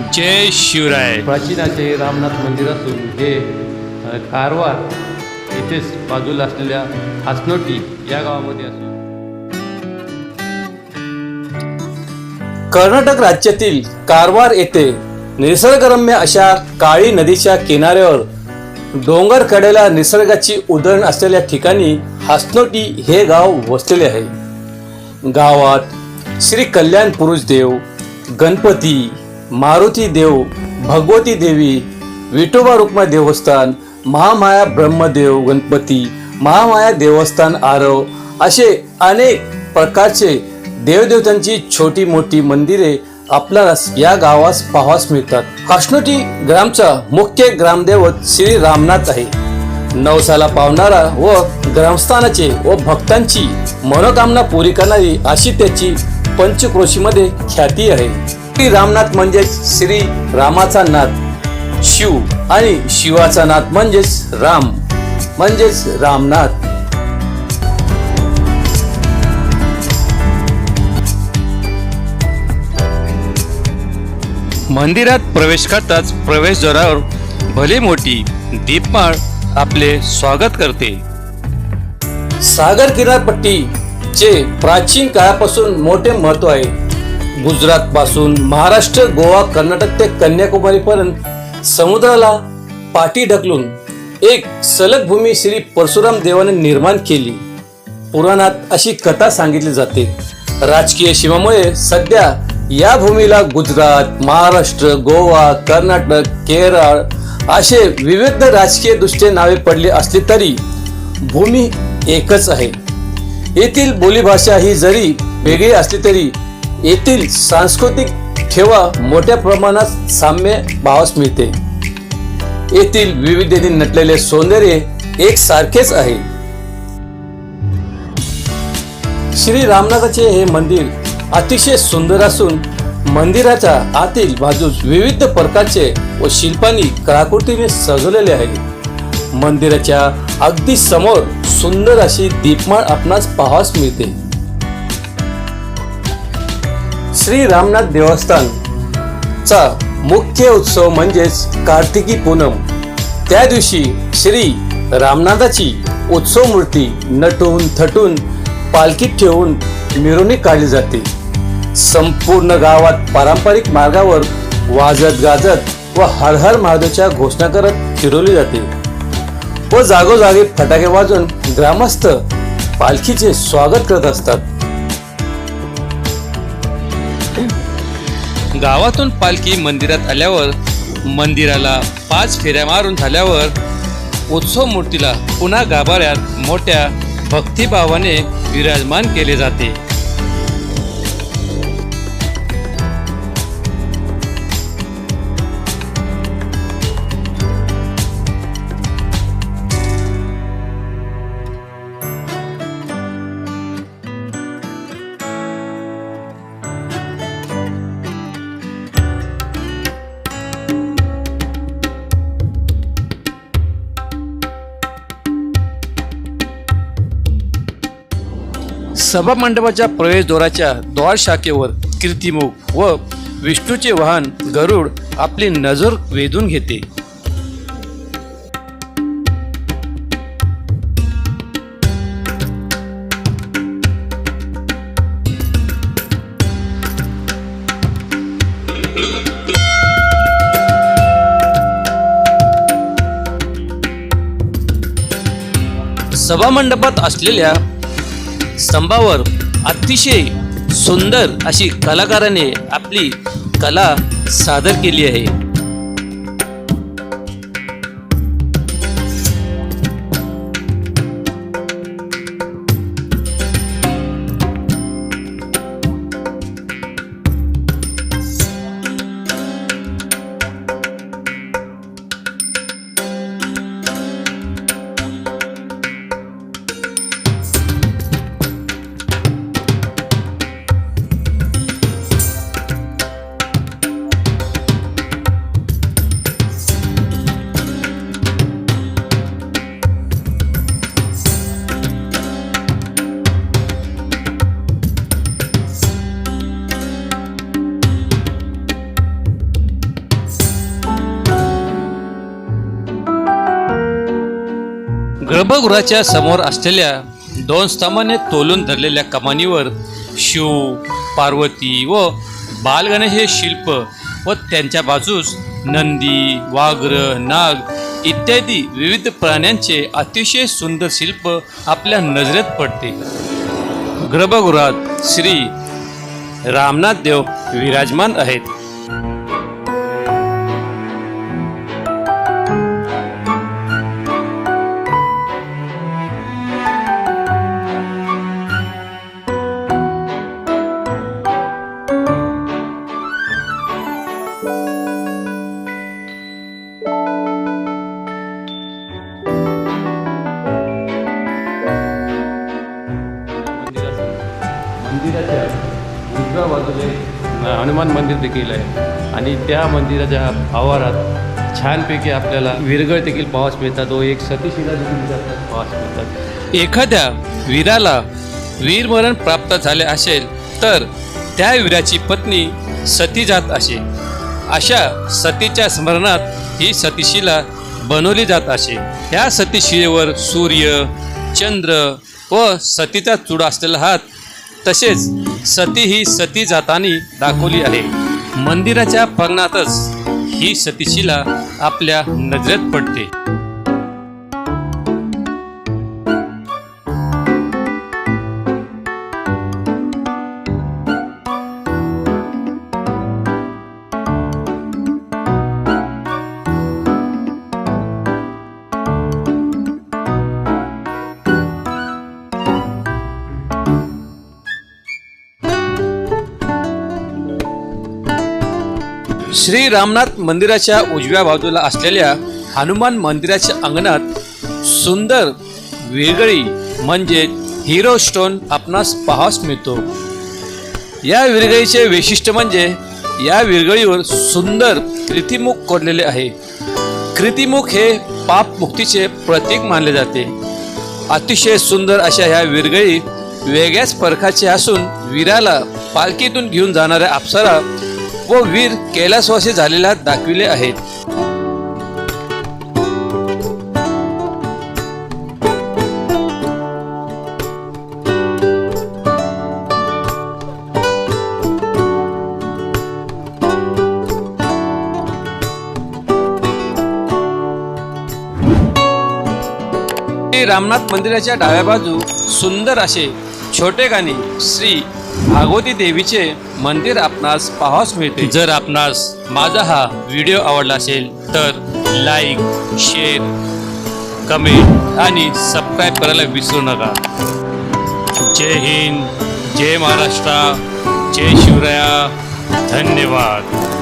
जय शिवराय. प्राचीनाचे रामनाथ मंदिर असून हे कारवार येथेच बाजूला असलेल्या हासनोटी या गावामध्ये असून. कर्नाटक राज्यातील कारवार येथे निसर्गरम्य अशा काळी नदीच्या किनाऱ्यावर डोंगर कडेला निसर्गाची उधळण असलेल्या ठिकाणी हासनोटी हे गाव वसलेले आहे. गावात श्री कल्याण पुरुष देव गणपती मारुती देव भगवती देवी विठोबा रुक्मा देवस्थान महामाया ब्रह्मदेव गणपती महामाया देवस्थान आरव असे अनेक प्रकारचे देवदेवतांची छोटी मोठी मंदिरे आपल्याला या गावास पाहावास मिळतात. काष्णोटी ग्रामचा मुख्य ग्रामदेवत श्री रामनाथ आहे. नवसाला पावणारा व ग्रामस्थानाचे व भक्तांची मनोकामना पुरी करणारी अशी त्याची पंचक्रोशीमध्ये ख्याती आहे. श्री रामनाथ म्हणजेच श्री रामाचा नाथ शिव आणि शिवाचा नाथ म्हणजेच राम म्हणजेच रामनाथ. मंदिरात प्रवेश करताच प्रवेशद्वारावर भली मोठी दीपमाळ आपले स्वागत करते. सागर किनारपट्टीचे प्राचीन काळापासून मोठे महत्त्व आहे. गुजरात पासून महाराष्ट्र गोवा कर्नाटक ते कन्याकुमारी पर्यंत समुद्राला पाठी ढकलून एक सलग भूमी श्री परशुराम देवाने निर्माण केली. पुराणात अशी कथा सांगितली जाते. राजकीय शिवामुळे सध्या या भूमीला गुजरात महाराष्ट्र गोवा कर्नाटक केरळ असे विविध राजकीय दृष्ट्या नावे पडली असली तरी भूमी एकच आहे. येथील बोलीभाषा ही जरी वेगळी असली तरी येथील सांस्कृतिक ठेवा मोठ्या प्रमाणात साम्य भावास मिळते. येथील विविधतेने नटलेले सौंदर्य एक सारखेच आहे. श्री रामनाथाचे हे मंदिर अतिशय सुंदर असून मंदिराच्या आतील बाजूस विविध प्रकारचे व शिल्पांनी कलाकृतीने सजवलेले आहे. मंदिराच्या अगदी समोर सुंदर अशी दीपमाळ आपणास पाहावयास मिळते. श्री रामनाथ देवस्थान चा मुख्य उत्सव म्हणजेच कार्तिकी पूनम. त्या दिवशी श्री रामनाथाची उत्सव मूर्ती नटून थटून पालखीत ठेवून मिरवणूक काढली जाते. संपूर्ण गावात पारंपरिक मार्गावर वाजत गाजत व हर हर महादेवच्या घोषणा करत फिरवली जाते. व जागोजागी फटाके वाजून ग्रामस्थ पालखीचे स्वागत करत असतात. गावातून पालखी मंदिरात आल्यावर मंदिराला पाच फेऱ्या मारून झाल्यावर उत्सव मूर्तीला पुन्हा गाभाऱ्यात मोठ्या भक्तिभावाने विराजमान केले जाते. सभा मंडपाच्या प्रवेशद्वाराच्या द्वार शाखेवर कीर्तिमुख व विष्णूचे वाहन गरुड आपली नजर वेधून घेते. सभामंडपात असलेल्या स्तंभावर अतिशय सुंदर अशी कलाकाराने आपली कला सादर केली आहे. गर्भगृहाच्या समोर असलेल्या दोन स्तंभाने तोलून धरलेल्या कमानीवर शिव पार्वती व बालगणेश हे शिल्प व त्यांच्या बाजूस नंदी वाघ्र नाग इत्यादी विविध प्राण्यांचे अतिशय सुंदर शिल्प आपल्या नजरेत पडते. गर्भगृहात श्री रामनाथ देव विराजमान आहेत. उजव्या बाजूला हनुमान मंदिर देखील आहे. आणि त्या मंदिराच्या आवारात छानपैकी आपल्याला विरगळ देखील पावास मिळतात. व एक सतीशिला देखील पावास मिळतात. एखाद्या वीराला वीरमरण प्राप्त झाले असेल तर त्या वीराची पत्नी सती जात असे. अशा सतीच्या स्मरणात ही सतीशिला बनवली जात असे. ह्या सतीशिलेवर सूर्य चंद्र व सतीचा चुडा असलेला हात तसेच सती ही सती जातानी दाखवली आहे. मंदिराच्या प्रांगणातच ही सतीशिला आपल्या नजरेत पडते. श्री रामनाथ मंदिराच्या उजव्या बाजूला असलेल्या हनुमान मंदिराच्या अंगणात सुंदर वेगळी म्हणजे हिरो स्टोन आपणास पाहास मिळतो. या विरगळीचे वैशिष्ट्य म्हणजे या विरगळीवर सुंदर कृतिमुख कोरलेले आहे. कृतिमुख हे पापमुक्तीचे प्रतीक मानले जाते. अतिशय सुंदर अशा ह्या विरगळी वेगळ्याच परखाचे असून वीराला पालखीतून घेऊन जाणाऱ्या अप्सरा व वीर कैलासवासी झालेला दाखविले आहेत. रामनाथ मंदिराच्या डाव्या बाजू सुंदर असे छोटे गाणे श्री भागवती देवीचे मंदिर आपणास पाहास मिळते. जर आपणास माझा हा व्हिडिओ आवडला असेल तर लाईक शेअर कमेंट आणि सबस्क्राईब करायला विसरू नका. जय हिंद जय महाराष्ट्र जय शिवराया. धन्यवाद.